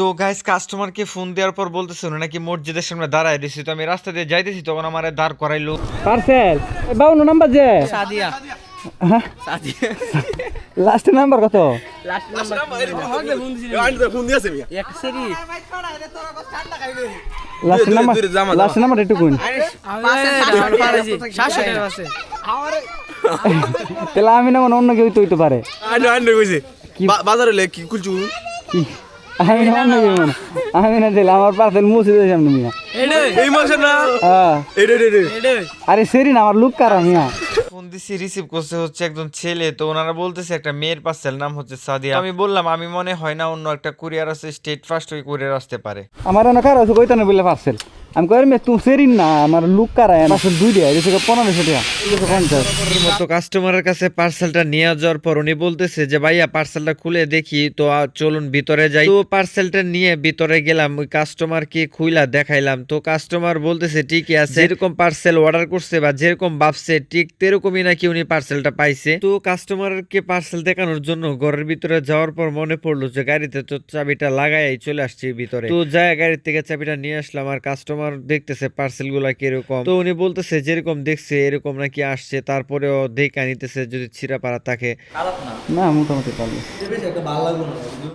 তো গাইস কাস্টমারকে ফোন দেওয়ার পর বলতেছে উনি নাকি মসজিদের সামনে দাঁড়ায় দিছি। তো আমি রাস্তা দিয়ে যাইতেছি তখন আমার দাঁড় করাইলো। পার্সেল বাউন্ন নাম্বার যে? সাদিয়া। নাম্বার কত? লাস্ট নাম্বার নাম্বার তাহলে আমি না অন্য কেউ তো হইতে পারে। বাজারে কি কুলচু? কি? আমি না অন্য না। মনে আমি না দিলাম আমার পার্সেল মুছে দিয়ে সামনে মিয়া এই মাসে না? হ্যাঁ। এডে এডে আরে সেরি না আমার লুক কারা মিয়া ফোন দিছি রিসিভ করছে হচ্ছে একজন ছেলে তো ওনারা বলতেছে একটা মেয়ের পার্সেল নাম হচ্ছে সাদিয়া। আমি বললাম আমি মনে হয় না অন্য একটা কুরিয়ার আছে স্টেট ফার্স্ট ওই কুরিয়ার আসতে পারে। আমার অনেক কারও আছে কইতানো বলে পার্সেল আমি কই মে তুই সেরি না, আমার লুক দুই এসে কাস্টমারের কাছে পার্সেলটা নিয়ে যাওয়ার পর উনি বলতেছে যে, ভাইয়া পার্সেলটা খুলে দেখি, তো চলুন ভিতরে যাই। তো পার্সেলটা নিয়ে ভিতরে গেলাম, ওই খুইলা দেখাইলাম। তো কাস্টমার বলতেছে, ঠিকই আছে। যেরকম পার্সেল অর্ডার করছে বা যেরকম ভাবছে, ঠিক তেরকমই নাকি উনি পার্সেলটা পাইছে। তো কাস্টমারকে পার্সেল দেখানোর জন্য ঘরের ভিতরে যাওয়ার পর মনে পড়ল যে, গাড়িতে তো চাবিটা লাগাই চলে আসছি ভিতরে। তো যায় গাড়ির থেকে চাবিটা নিয়ে আসলাম, আর কাস্টমার দেখতেছে পার্সেলগুলা কীরকম। তো উনি বলতেছে যেরকম দেখছে এরকম নাকি আসছে। তারপরেও দেখে নিতেছে যদি ছিঁড়া পাড়া থাকে। না। মোটামুটি পারল